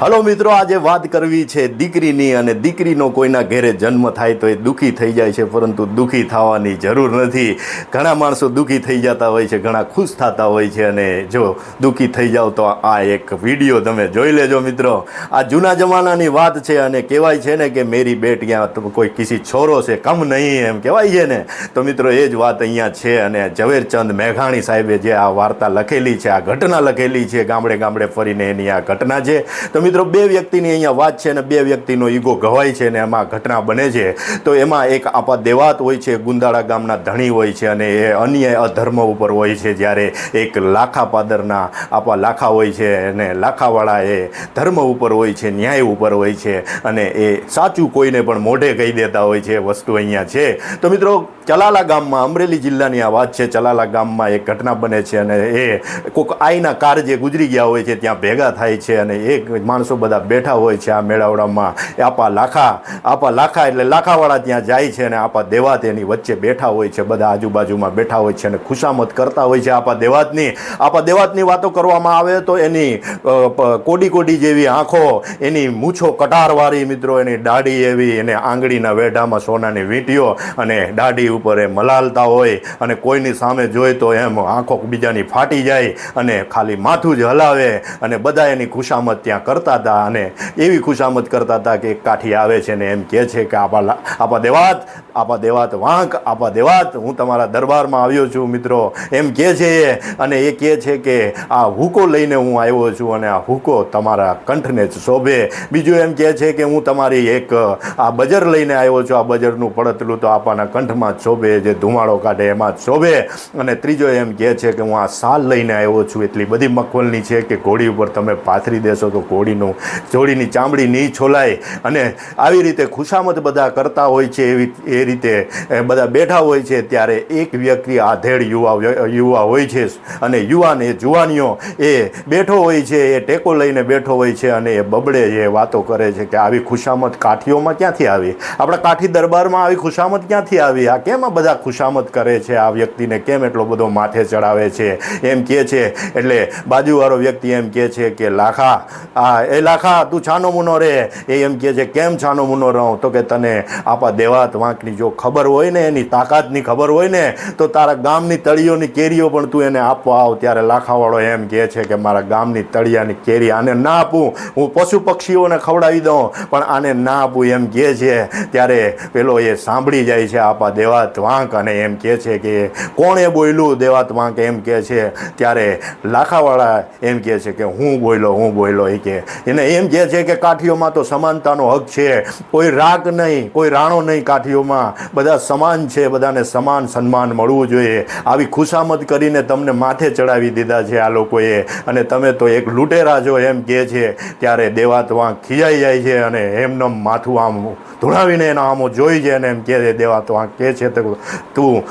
Hello મિત્રો, આજે વાત કરવી છે દીકરીની અને દીકરીનો કોઈના ઘેરે જન્મ થાય તો એ દુઃખી થઈ જાય છે, પરંતુ દુઃખી થવાની જરૂર નથી. ઘણા માણસો દુઃખી થઈ જતા હોય છે, ઘણા ખુશ થતા હોય છે અને જો દુઃખી થઈ જાઓ તો આ એક વીડિયો તમે જોઈ લેજો મિત્રો. આ જૂના જમાનાની વાત છે અને કહેવાય છે ને કે મેરી બેટિયા ત્યાં કોઈ કિસી છોરો છે, કમ નહીં એમ કહેવાય છે ને. તો મિત્રો, એ જ વાત અહીંયા છે અને ઝવેરચંદ મેઘાણી સાહેબે જે આ વાર્તા લખેલી છે, આ ઘટના લખેલી છે, ગામડે ગામડે ફરીને એની આ ઘટના છે. તો મિત્રો, બે વ્યક્તિની અહીંયા વાત છે અને બે વ્યક્તિનો ઈગો ગવાય છે અને એમાં ઘટના બને છે. તો એમાં એક આપા દેવાત હોય છે, ગુંદાળા ગામના ધણી હોય છે અને એ અન્ય અધર્મ ઉપર હોય છે. જ્યારે એક લાખા પાદરના આપા લાખા હોય છે અને લાખાવાળા એ ધર્મ ઉપર હોય છે, ન્યાય ઉપર હોય છે અને એ સાચું કોઈને પણ મોઢે કહી દેતા હોય છે વસ્તુ અહીંયા છે. તો મિત્રો, ચલાલા ગામમાં, અમરેલી જિલ્લાની આ વાત છે. ચલાલા ગામમાં એક ઘટના બને છે અને એ કોઈક આઈના કાર જે ગુજરી ગયા હોય છે, ત્યાં ભેગા થાય છે અને એક માણસો બધા બેઠા હોય છે આ મેળાવડામાં. આપા લાખા આપા લાખા એટલે લાખાવાળા ત્યાં જાય છે અને આપા દેવાત એની વચ્ચે બેઠા હોય છે, બધા આજુબાજુમાં બેઠા હોય છે અને ખુશામત કરતા હોય છે આપા દેવાતની. આપા દેવાતની વાતો કરવામાં આવે તો એની કોડી કોડી જેવી આંખો, એની મૂછો કટારવાળી મિત્રો, એની દાઢી એવી, એને આંગળીના વેઢામાં સોનાની વીંટીઓ અને દાઢી ઉપર એ મલાલતા હોય અને કોઈની સામે જોઈ તો એમ આંખો બીજાની ફાટી જાય અને ખાલી માથું જ હલાવે અને બધા એની ખુશામત ત્યાં કરતા હતા અને એવી ખુશામત કરતા હતા કે કાઠી આવે છે ને એમ કહે છે કે આપા આપા દેવાત આપા દેવાત વાંક, આપા દેવાત, હું તમારા દરબારમાં આવ્યો છું મિત્રો. એમ કહે છે એ અને એ કહે છે કે આ હુકો લઈને હું આવ્યો છું અને આ હુકો તમારા કંઠને જ શોભે. બીજું એમ કહે છે કે હું તમારી એક, આ બજર લઈને આવ્યો છું, આ બજરનું પડતલું તો આપાના કંઠમાં જ શોભે, જે ધુમાડો કાઢે એમાં જ શોભે. અને ત્રીજો એમ કહે છે કે હું આ સાલ લઈને આવ્યો છું, એટલી બધી મખવલની છે કે ઘોડી ઉપર તમે પાથરી દેશો તો ઘોડીનું જોડીની ચામડી નહીં છોલાય અને આવી રીતે ખુશામત બધા કરતા હોય છે એવી એ રીતે બધા બેઠા હોય છે ત્યારે એક વ્યક્તિ આધેડ યુવા યુવા હોય છે અને યુવાન એ જુવાનીઓ એ બેઠો હોય છે, એ ટેકો લઈને બેઠો હોય છે અને એ બબડે એ વાતો કરે છે કે આવી ખુશામત કાઠીઓમાં ક્યાંથી આવી? આપણા કાઠી દરબારમાં આવી ખુશામત ક્યાંથી આવી? આ કેમ બધા ખુશામત કરે છે? આ વ્યક્તિને કેમ એટલો બધો માથે ચડાવે છે? એમ કહે છે, એટલે બાજુવાળો વ્યક્તિ એમ કહે છે કે, લાખા, આ એ લાખા, તું છાનો મુનો રે. એ એમ કહે છે, કેમ છાનો મુનો રહું? તો કે તને આપા દેવાત વાંકની જો ખબર હોય ને, એની તાકાતની ખબર હોય ને, તો તારા ગામની તળીઓની કેરીઓ પણ તું એને આપવા આવ. ત્યારે લાખાવાળો એમ કહે છે કે, મારા ગામની તળિયાની કેરી આને ના આપું. હું પશુ પક્ષીઓને ખવડાવી દઉં, પણ આને ના આપું. એમ કહે છે. ત્યારે પેલો એ સાંભળી જાય છે, આપા દેવાત વાંક. અને એમ કહે છે કે, કોણે બોલ્યું દેવાત વાંક? એમ કહે છે. ત્યારે લાખાવાળા એમ કહે છે કે, હું બોલ્યો હું બોલ્યો એ કે એને એમ કહે છે કે કાઠીઓમાં તો સમાનતાનો હક છે. કોઈ રાગ નહીં, કોઈ રાણો નહીં કાઠીઓમાં. બધા સમાન છે, બધાને સમાન સન્માન મળવું જોઈએ. આવી ખુશામત કરીને તમને માથે ચડાવી દીધા છે આ લોકોએ. અને તમે તો એક લૂંટેરા જો એમ કહે છે. ત્યારે દેવાત વાંક ખીજાઈ જાય છે અને એમનો માથું આમ ધૂણાવીને એના આમો જોઈ છે અને એમ કહે છે દેવાત વાંક કહે છે તો તું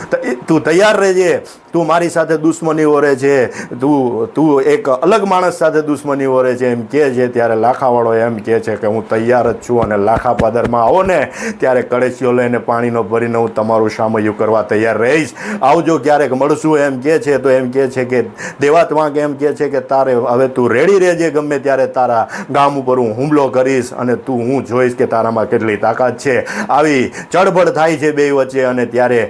તું તૈયાર રહેજે. તું મારી સાથે દુશ્મની ઓરે છે. તું તું એક અલગ માણસ સાથે દુશ્મની ઓરે છે. એમ કહે છે, ત્યારે લાખાવાળો એમ કહે છે કે, હું તૈયાર જ છું અને લાખા પાદરમાં આવો ને, ત્યારે કળશીઓ લઈને પાણીનો ભરીને હું તમારું સામયું કરવા તૈયાર રહીશ. આવજો ક્યારેક મળશું. એમ કહે છે, તો એમ કહે છે કે દેવાત વાંક એમ કહે છે કે, તારે, હવે તું રેડી રહેજે ગમે ત્યારે તારા ગામ ઉપર હું હુમલો કરીશ અને તું હું જોઈશ કે તારામાં કેટલી તાકાત છે. આવી ચળબળ થાય છે બે વચ્ચે અને ત્યારે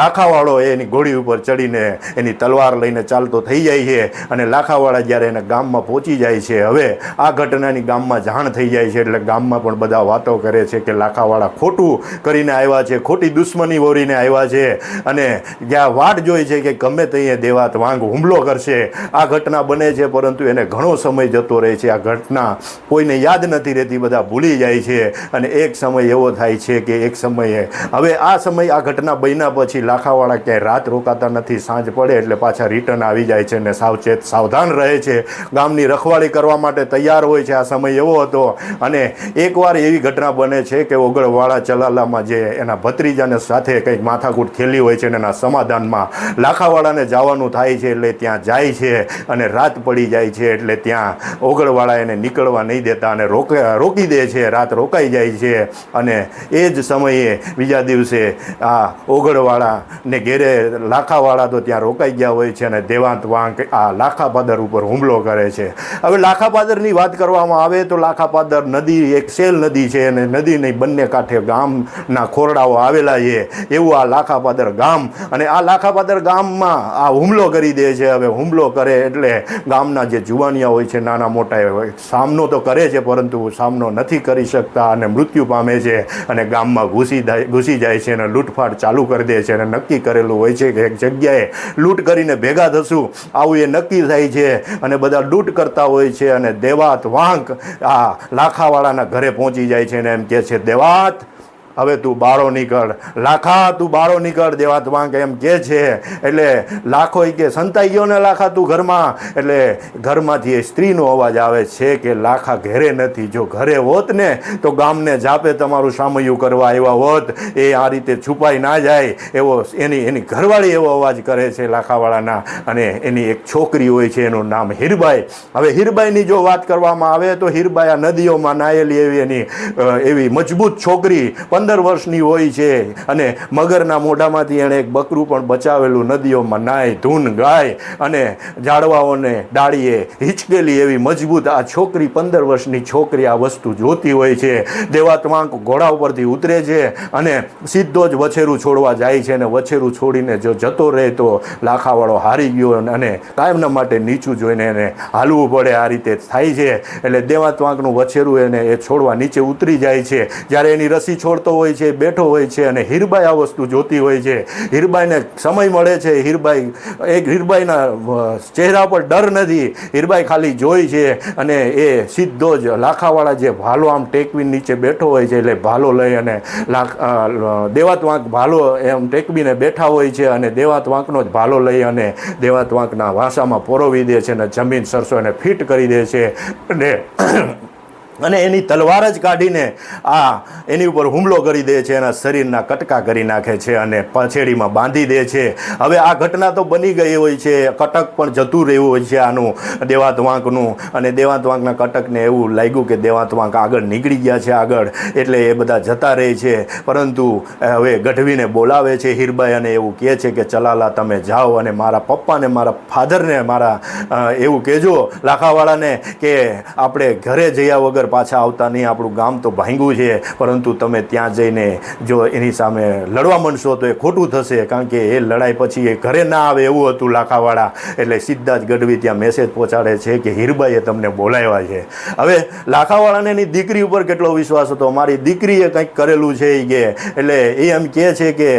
લાખાવાળો એની ઘોડી ઉપર ચડીને એની તલવાર લઈને ચાલતો થઈ જાય છે અને લાખાવાળા જ્યારે એને ગામમાં પહોંચી જાય છે, હવે આ ઘટનાની ગામમાં જાણ થઈ જાય છે એટલે ગામમાં પણ બધા વાતો કરે છે કે લાખાવાળા ખોટું કરીને આવ્યા છે, ખોટી દુશ્મની વોરીને આવ્યા છે અને જ્યાં વાટ જોઈ છે કે ગમે તે દેવાત વાંગ હુમલો કરશે. આ ઘટના બને છે પરંતુ એને ઘણો સમય જતો રહે છે. આ ઘટના કોઈને યાદ નથી રહેતી, બધા ભૂલી જાય છે અને એક સમય એવો થાય છે કે એક સમયે. હવે આ સમય આ ઘટના બન્યા પછી લાખાવાળા ક્યાંય રાત રોકાતા નથી, સાંજ પડે એટલે પાછા રિટર્ન આવી જાય છે ને સાવચેત, સાવધાન રહે છે. ગામની રખવાળી કરવા માટે તૈયાર હોય છે આ સમય એવો હતો. અને એકવાર એવી ઘટના બને છે કે ઓગળવાળા ચલાલામાં જે એના ભત્રીજાને સાથે કંઈક માથાકૂટ ખેલી હોય છે અને એના સમાધાનમાં લાખાવાળાને જવાનું થાય છે એટલે ત્યાં જાય છે અને રાત પડી જાય છે એટલે ત્યાં ઓગળવાળા એને નીકળવા નહીં દેતા અને રોક, રોકી દે છે. રાત રોકાઈ જાય છે. અને એ જ સમયે બીજા દિવસે આ ઓગળવાળા ને ઘેરે લાખાવાળા તો ત્યાં રોકાઈ ગયા હોય છે અને દેવાંત વાંક આ લાખાપાદર ઉપર હુમલો કરે છે. હવે લાખાપાદરની વાત કરવામાં આવે તો લાખાપાદર નદી, એક સેલ નદી છે અને નદીની બંને કાંઠે ગામના ખોરડાઓ આવેલા છે. એવું આ લાખાપાદર ગામ અને આ લાખાપાદર ગામમાં આ હુમલો કરી દે છે. હવે હુમલો કરે એટલે ગામના જે જુવાનિયા હોય છે, નાના મોટા સામનો તો કરે છે, પરંતુ સામનો નથી કરી શકતા અને મૃત્યુ પામે છે અને ગામમાં ઘૂસી ઘૂસી જાય છે અને લૂંટફાટ ચાલુ કરી દે છે અને નક્કી કરેલું હોય છે કે એક જગ્યાએ લૂંટ કરીને ભેગા થશું. આવું એ નક્કી થાય છે અને બધા લૂંટ કરતા હોય છે અને દેવાત વાંક આ લાખાવાળાના ઘરે પહોંચી જાય છે અને એમ કહે છે, દેવાત હવે તું બાળો નીકળ. લાખા, તું બાળો નીકળ દેવાત્મા કે એમ કે છે. એટલે લાખો કે, સંતાઈ ગયો ને લાખા તું ઘરમાં? એટલે ઘરમાંથી એ સ્ત્રીનો અવાજ આવે છે કે, લાખા ઘરે નથી. જો ઘરે હોત ને, તો ગામને જાપે તમારું સામયું કરવા આવ્યા હોત. એ આ રીતે છુપાઈ ના જાય. એવો એની એની ઘરવાળી એવો અવાજ કરે છે લાખાવાળાના. અને એની એક છોકરી હોય છે, એનું નામ હીરબાઈ. હવે હીરબાઈની જો વાત કરવામાં આવે તો હીરબાઈ આ નદીઓમાં નાયેલી એવી એની એવી મજબૂત છોકરી પંદર વર્ષની હોય છે અને મગરના મોઢામાંથી એણે એક બકરું પણ બચાવેલું નદીઓમાં નાય ધૂન ગાય અને ઝાડવાઓને ડાળીએ હિચકેલી એવી મજબૂત આ છોકરી પંદર વર્ષની છોકરી આ વસ્તુ જોતી હોય છે. દેવાત્માંક ઘોડા ઉપરથી ઉતરે છે અને સીધો જ વછેરું છોડવા જાય છે અને વછેરું છોડીને જો જતો રહે તો લાખાવાળો હારી ગયો અને કાયમના માટે નીચું જોઈને એને હાલવું પડે. આ રીતે થાય છે. એટલે દેવાત્માંકનું વછેરું એને એ છોડવા નીચે ઉતરી જાય છે. જ્યારે એની રસી છોડતો હોય છે, બેઠો હોય છે અને હીરબાઈ આ વસ્તુ જોતી હોય છે. હીરબાઈને સમય મળે છે. હીરબાઈ, એક હીરબાઈના ચહેરા પર ડર નથી. હીરબાઈ ખાલી જોઈ છે અને એ સીધો જ લાખાવાળા જે ભાલો આમ ટેકવી નીચે બેઠો હોય છે, એટલે ભાલો લઈ અને લાખ દેવાત વાંક ભાલો એમ ટેકવીને બેઠા હોય છે અને દેવાત વાંકનો જ ભાલો લઈ અને દેવાત વાંકના વાસામાં પોરોવી દે છે અને જમીન સરસો એને ફિટ કરી દે છે. અને અને એની તલવાર જ કાઢીને આ એની ઉપર હુમલો કરી દે છે એના શરીરના કટકા કરી નાખે છે અને પછેડીમાં બાંધી દે છે. હવે આ ઘટના તો બની ગઈ હોય છે. કટક પણ જતું રહ્યું હોય છે આનું દેવાતવાંકનું. અને દેવાતવાંકના કટકને એવું લાગ્યું કે દેવાતવાંક આગળ નીકળી ગયા છે આગળ. એટલે એ બધા જતા રહે છે. પરંતુ હવે ગઢવીને બોલાવે છે હીરબાઈ અને એવું કહે છે કે, ચલાલા, તમે જાઓ અને મારા પપ્પાને, મારા ફાધરને, મારા એવું કહેજો લાખાવાળાને કે આપણે ઘરે જયા વગર પાછા આવતા નહીં. આપણું ગામ તો ભાંગ્યું છે, પરંતુ તમે ત્યાં જઈને જો એની સામે લડવા માંડશો તો એ ખોટું થશે, કારણ કે એ લડાઈ પછી એ ઘરે ના આવે એવું હતું લાખાવાળા. એટલે સીધા જ ગઢવી ત્યાં મેસેજ પહોંચાડે છે કે હીરબાઈએ તમને બોલાવ્યા છે. હવે લાખાવાળાને એની દીકરી ઉપર કેટલો વિશ્વાસ હતો? મારી દીકરીએ કંઈક કરેલું છે એ કે. એટલે એ એમ કહે છે કે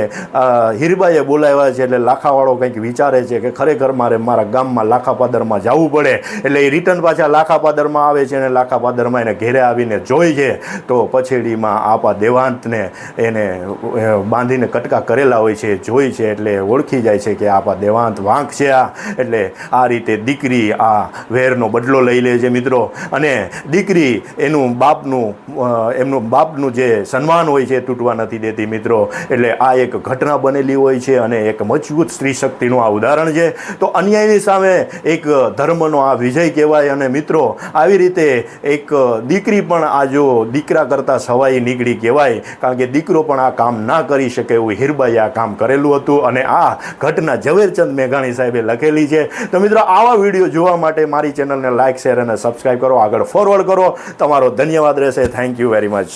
હીરબાઈએ બોલાવ્યા છે એટલે લાખાવાળો કંઈક વિચારે છે કે ખરેખર મારે મારા ગામમાં લાખાપાદરમાં જવું પડે. એટલે એ રિટર્ન પાછા લાખાપાદરમાં આવે છે અને લાખાપાદરમાં એને ઘેરે આવીને જોઈ છે, તો પછેડીમાં આપા દેવાંતને એને બાંધીને કટકા કરેલા હોય છે, જોઈ છે, એટલે ઓળખી જાય છે કે આપા દેવાંત વાંક છે આ. એટલે આ રીતે દીકરી આ વેરનો બદલો લઈ લે છે મિત્રો. અને દીકરી એનું બાપનું એમનું બાપનું જે સન્માન હોય છે તૂટવા નથી દેતી મિત્રો. એટલે આ એક ઘટના બનેલી હોય છે અને એક મજબૂત સ્ત્રી શક્તિનું આ ઉદાહરણ છે. તો અન્યાયની સામે એક ધર્મનો આ વિજય કહેવાય અને મિત્રો, આવી રીતે એક દીકરી પણ આ જો દીકરા કરતાં સવાઈ નીકળી કહેવાય, કારણ કે દીકરો પણ આ કામ ના કરી શકે એવું હીરબાઈએ આ કામ કરેલું હતું અને આ ઘટના ઝવેરચંદ મેઘાણી સાહેબે લખેલી છે. તો મિત્રો, આવા વીડિયો જોવા માટે મારી ચેનલને લાઇક શેર અને સબસ્ક્રાઈબ કરો. આગળ ફોરવર્ડ કરો. તમારો ધન્યવાદ રહેશે. Thank you very much